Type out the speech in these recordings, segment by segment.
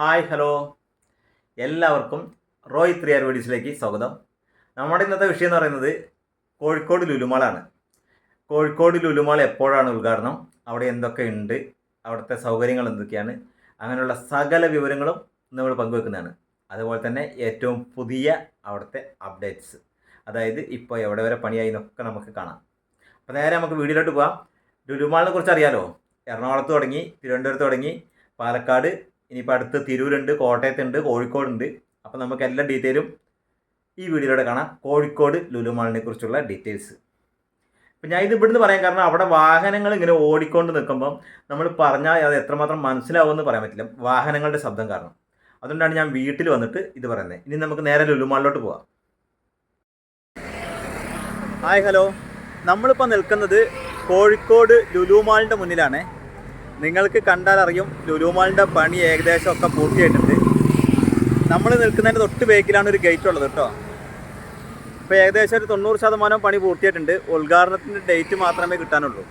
Hi hello. എല്ലാവർക്കും Roy three ആർവേഡീസിലേക്ക് സ്വാഗതം. നമ്മുടെ ഇന്നത്തെ വിഷയം എന്ന് പറയുന്നത് കോഴിക്കോട് ലുലുമാളാണ്. കോഴിക്കോട് ലുലുമാൾ എപ്പോഴാണ് ഉദ്ഘാടനം? അവിടെ എന്തൊക്കെ ഉണ്ട്? അവിടുത്തെ സൗകര്യങ്ങൾ എന്തൊക്കെയാണ്? അങ്ങനെയുള്ള സകല വിവരങ്ങളും നമ്മൾ പങ്കുവെക്കുന്നതാണ്. അതുപോലെ തന്നെ ഏറ്റവും പുതിയ അവിടുത്തെ അപ്ഡേറ്റ്സ് അതായത് ഇപ്പോൾ എവിടെ വരെ പണിയായി എന്നൊക്കെ നമുക്ക് കാണാം. അപ്പോൾ നേരെ നമുക്ക് വീഡിയോയിലോട്ട് പോകാം ലുലുമാളിനെ കുറിച്ച് അറിയാലോ? എറണാകുളത്ത് തുടങ്ങി തിരുവനന്തപുരത്ത് തുടങ്ങി പാലക്കാട് ഇനിയിപ്പോൾ അടുത്ത് തിരൂരുണ്ട് കോട്ടയത്തുണ്ട് കോഴിക്കോടുണ്ട്. അപ്പോൾ നമുക്ക് എല്ലാ ഡീറ്റെയിലും ഈ വീഡിയോയിലൂടെ കാണാം. കോഴിക്കോട് ലുലുമാളിനെ കുറിച്ചുള്ള ഡീറ്റെയിൽസ് ഇപ്പം ഞാൻ ഇത് ഇവിടുന്ന് പറയാൻ കാരണം അവിടെ വാഹനങ്ങൾ ഇങ്ങനെ ഓടിക്കൊണ്ട് നിൽക്കുമ്പം നമ്മൾ പറഞ്ഞാൽ അത് എത്രമാത്രം മനസ്സിലാവുമെന്ന് പറയാൻ പറ്റില്ല. വാഹനങ്ങളുടെ ശബ്ദം കാരണം. അതുകൊണ്ടാണ് ഞാൻ വീട്ടിൽ വന്നിട്ട് ഇത് പറയുന്നത്. ഇനി നമുക്ക് നേരെ ലുലുമാളിലോട്ട് പോവാം. ഹായ് ഹലോ നമ്മളിപ്പോൾ നിൽക്കുന്നത് കോഴിക്കോട് ലുലുമാളിന്റെ മുന്നിലാണ്. നിങ്ങൾക്ക് കണ്ടാൽ അറിയും ലുലുമാളിന്റെ പണി ഏകദേശം ഒക്കെ പൂർത്തിയായിട്ടുണ്ട്. നമ്മൾ നിൽക്കുന്നതിന്റെ തൊട്ട് ബേക്കിലാണ് ഒരു ഗേറ്റ് ഉള്ളത് കേട്ടോ. അപ്പോൾ ഏകദേശം ഒരു തൊണ്ണൂറ് ശതമാനം പണി പൂർത്തിയായിട്ടുണ്ട്. ഉദ്ഘാടനത്തിന്റെ ഡേറ്റ് മാത്രമേ കിട്ടാനുള്ളൂ.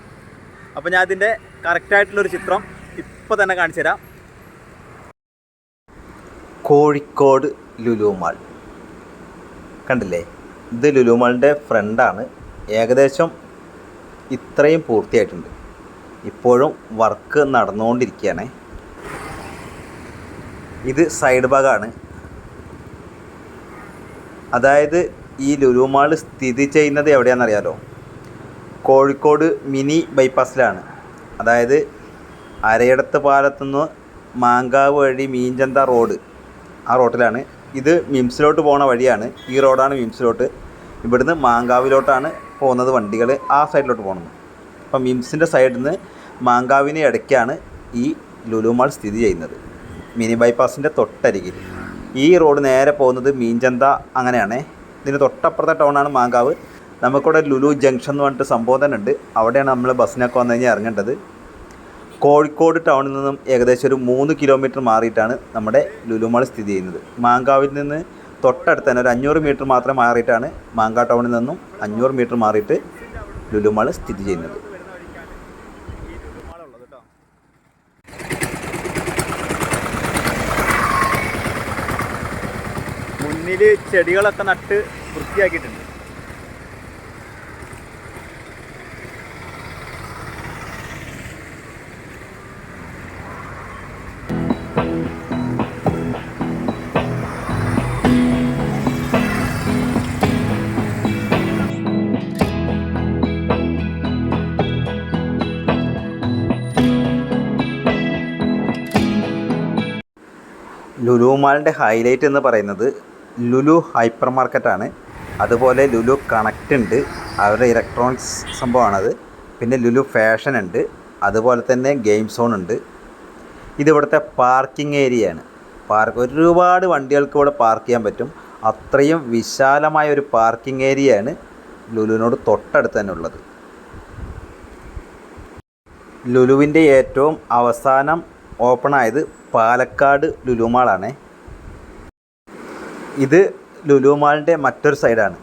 അപ്പോൾ ഞാൻ ഇതിന്റെ കറക്റ്റായിട്ടുള്ളൊരു ചിത്രം ഇപ്പോൾ തന്നെ കാണിച്ചു തരാം. കോഴിക്കോട് ലുലുമാൾ. കണ്ടില്ലേ? ഇത് ലുലുമാളിന്റെ ഫ്രണ്ടാണ് ഏകദേശം ഇത്രയും പൂർത്തിയായിട്ടുണ്ട്. ഇപ്പോഴും വർക്ക് നടന്നുകൊണ്ടിരിക്കുകയാണ്. ഇത് സൈഡ് ഭാഗമാണ് അതായത് ഈ ലുലുമാൾ സ്ഥിതി ചെയ്യുന്നത് എവിടെയാണെന്നറിയാലോ? കോഴിക്കോട് മിനി ബൈപ്പാസിലാണ് അതായത് അരയിടത്ത് പാലത്തുനിന്ന് മാങ്കാവ് വഴി മീൻചന്ത റോഡ് ആ റോട്ടിലാണ്. ഇത് മിംസിലോട്ട് പോണ വഴിയാണ്. ഈ റോഡാണ് മിംസിലോട്ട്. ഇവിടുന്ന് മാങ്കാവിലോട്ടാണ് പോകുന്നത് വണ്ടികൾ ആ സൈഡിലോട്ട് പോകുന്നത് അപ്പം മിംസിന്റെ സൈഡിൽ നിന്ന് മാങ്കാവിന് ഇടയ്ക്കാണ് ഈ ലുലുമാൾ സ്ഥിതി ചെയ്യുന്നത്. മിനി ബൈപ്പാസിന്റെ തൊട്ടരികിൽ. ഈ റോഡ് നേരെ പോകുന്നത് മീൻചന്ത അങ്ങനെയാണ്. ഇതിന് തൊട്ടപ്പുറത്തെ ടൗണാണ് മാങ്കാവ്. നമുക്കിവിടെ ലുലു ജംഗ്ഷൻ എന്ന് പറഞ്ഞിട്ട് തന്നെ ഉണ്ട്. അവിടെയാണ് നമ്മൾ ബസ്സിനൊക്കെ വന്നു കഴിഞ്ഞാൽ ഇറങ്ങേണ്ടത്. കോഴിക്കോട് ടൗണിൽ നിന്നും ഏകദേശം ഒരു മൂന്ന് കിലോമീറ്റർ മാറിയിട്ടാണ് നമ്മുടെ ലുലുമാൾ സ്ഥിതി ചെയ്യുന്നത്. മാങ്കാവിൽ നിന്ന് തൊട്ടടുത്ത് തന്നെ ഒരു അഞ്ഞൂറ് മീറ്റർ മാത്രം മാറിയിട്ടാണ് മാങ്കാ ടൗണിൽ നിന്നും അഞ്ഞൂറ് മീറ്റർ മാറിയിട്ട് ലുലുമാൾ സ്ഥിതി ചെയ്യുന്നത്. മുന്നിൽ ചെടികളൊക്കെ നട്ട് വൃത്തിയാക്കിയിട്ടുണ്ട്. ലുലു മാളിന്റെ ഹൈലൈറ്റ് എന്ന് പറയുന്നത് ലുലു ഹൈപ്പർ മാർക്കറ്റാണ് അതുപോലെ ലുലു കണക്റ്റ് ഉണ്ട്. അവരുടെ ഇലക്ട്രോണിക്സ് സംഭവമാണത്. പിന്നെ ലുലു ഫാഷൻ ഉണ്ട്. അതുപോലെ തന്നെ ഗെയിം സോൺ ഉണ്ട്. ഇതിവിടുത്തെ പാർക്കിംഗ് ഏരിയയാണ്. പാർക്ക് ഒരുപാട് വണ്ടികൾക്ക് ഇവിടെ പാർക്ക് ചെയ്യാൻ പറ്റും. അത്രയും വിശാലമായ ഒരു പാർക്കിംഗ് ഏരിയയാണ് ലുലുവിനോട് തൊട്ടടുത്ത് തന്നെ ഉള്ളത്. ലുലുവിന്റെ ഏറ്റവും അവസാനം ഓപ്പണായത് പാലക്കാട് ലുലുമാളാണ് ഇത് ലുലു മാളിന്റെ മറ്റൊരു സൈഡാണ്.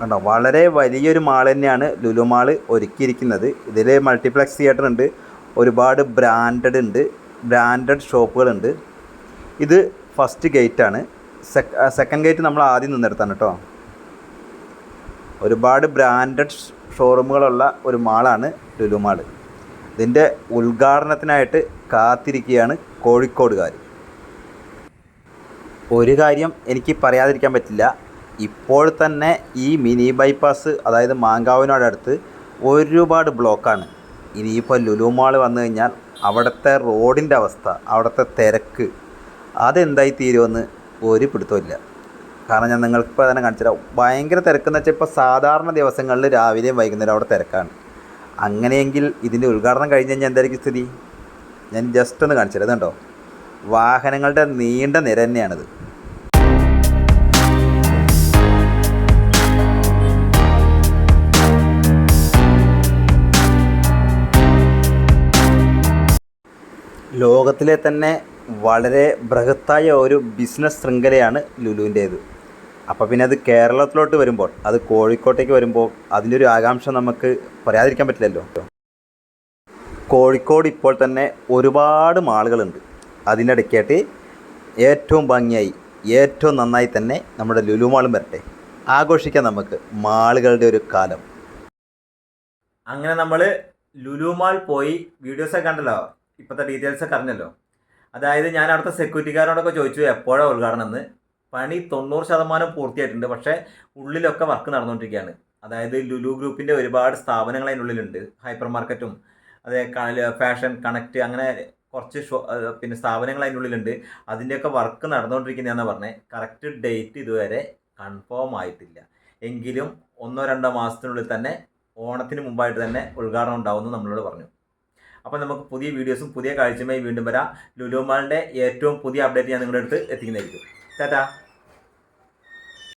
കണ്ടോ വളരെ വലിയൊരു മാൾ തന്നെയാണ് ലുലു മാൾ ഒരുക്കിയിരിക്കുന്നത്. ഇതിൽ മൾട്ടിപ്ലക്സ് തിയേറ്റർ ഉണ്ട് ഒരുപാട് ബ്രാൻഡഡ് ഉണ്ട് ബ്രാൻഡഡ് ഷോപ്പുകളുണ്ട്. ഇത് ഫസ്റ്റ് ഗേറ്റാണ്. സെക്കൻഡ് ഗേറ്റ് നമ്മൾ ആദ്യം നിന്നെടുത്താണ് കേട്ടോ. ഒരുപാട് ബ്രാൻഡഡ് ഷോറൂമുകളുള്ള ഒരു മാളാണ് ലുലു മാൾ. ഇതിന്റെ ഉദ്ഘാടനത്തിനായിട്ട് കാത്തിരിക്കുകയാണ് കോഴിക്കോടുകാർ ഒരു കാര്യം എനിക്ക് പറയാതിരിക്കാൻ പറ്റില്ല. ഇപ്പോൾ തന്നെ ഈ മിനി ബൈപ്പാസ് അതായത് മാങ്കാവിനോടടുത്ത് ഒരുപാട് ബ്ലോക്കാണ്. ഇനിയിപ്പോൾ ലുലുമാൾ വന്നു കഴിഞ്ഞാൽ അവിടുത്തെ റോഡിന്റെ അവസ്ഥ അവിടുത്തെ തിരക്ക് അതെന്തായി തീരുമെന്ന് ഒരു പിടുത്തമില്ല കാരണം ഞാൻ നിങ്ങൾക്ക് ഇപ്പോൾ തന്നെ കാണിച്ചു തരാം. ഭയങ്കര തിരക്കെന്ന് വെച്ചാൽ ഇപ്പോൾ സാധാരണ ദിവസങ്ങളിൽ രാവിലെയും വൈകുന്നേരം അവിടെ തിരക്കാണ്. അങ്ങനെയെങ്കിൽ ഇതിന്റെ ഉദ്ഘാടനം കഴിഞ്ഞ് കഴിഞ്ഞാൽ എന്തായിരിക്കും സ്ഥിതി? ഞാൻ ജസ്റ്റ് ഒന്ന് കാണിച്ചു തരാം. ഇതുണ്ടോ? വാഹനങ്ങളുടെ നീണ്ട നിര തന്നെയാണിത്. ലോകത്തിലെ തന്നെ വളരെ ബൃഹത്തായ ഒരു ബിസിനസ് ശൃംഖലയാണ് ലുലുവിന്റേത്. അപ്പോൾ പിന്നെ അത് കേരളത്തിലോട്ട് വരുമ്പോൾ അത് കോഴിക്കോട്ടേക്ക് വരുമ്പോൾ അതിന്റെ ഒരു ആകാംക്ഷ നമുക്ക് പറയാതിരിക്കാൻ പറ്റില്ലല്ലോ. കോഴിക്കോട് ഇപ്പോൾ തന്നെ ഒരുപാട് മാളുകളുണ്ട്. അതിനിടയ്ക്കായിട്ട് ഏറ്റവും ഭംഗിയായി ഏറ്റവും നന്നായി തന്നെ നമ്മുടെ ലുലു മാളും വരട്ടെ. ആഘോഷിക്കാം നമുക്ക് മാളുകളുടെ ഒരു കാലം. അങ്ങനെ നമ്മൾ ലുലു മാൾ പോയി വീഡിയോസൊക്കെ കണ്ടല്ലോ. ഇപ്പോഴത്തെ ഡീറ്റെയിൽസ് ഒക്കെ അറിഞ്ഞല്ലോ. അതായത് ഞാൻ അവിടുത്തെ സെക്യൂരിറ്റിക്കാരോടൊക്കെ ചോദിച്ചു എപ്പോഴാണ് ഉദ്ഘാടനം എന്ന്? പണി തൊണ്ണൂറ് ശതമാനം പൂർത്തിയായിട്ടുണ്ട്. പക്ഷേ ഉള്ളിലൊക്കെ വർക്ക് നടന്നുകൊണ്ടിരിക്കുകയാണ്. അതായത് ലുലു ഗ്രൂപ്പിന്റെ ഒരുപാട് സ്ഥാപനങ്ങൾ അതിനുള്ളിലുണ്ട് ഹൈപ്പർ മാർക്കറ്റും അതേ ഫാഷൻ കണക്റ്റ് അങ്ങനെ കുറച്ച് പിന്നെ സ്ഥാപനങ്ങൾ അതിന്റെ ഉള്ളിലുണ്ട്. അതിന്റെയൊക്കെ വർക്ക് നടന്നുകൊണ്ടിരിക്കുന്നതെന്ന് പറഞ്ഞത് കറക്റ്റ് ഡേറ്റ് ഇതുവരെ കൺഫേം ആയിട്ടില്ല. എങ്കിലും ഒന്നോ രണ്ടോ മാസത്തിനുള്ളിൽ തന്നെ ഓണത്തിന് മുമ്പായിട്ട് തന്നെ ഉദ്ഘാടനം ഉണ്ടാവുമെന്ന് നമ്മളോട് പറഞ്ഞു. അപ്പോൾ നമുക്ക് പുതിയ വീഡിയോസും പുതിയ കാഴ്ചയുമായി വീണ്ടും വരാം. ലുലുമാളിന്റെ ഏറ്റവും പുതിയ അപ്ഡേറ്റ് ഞാൻ നിങ്ങളുടെ അടുത്ത് എത്തിക്കുന്നതായിരിക്കും. ടാറ്റാ.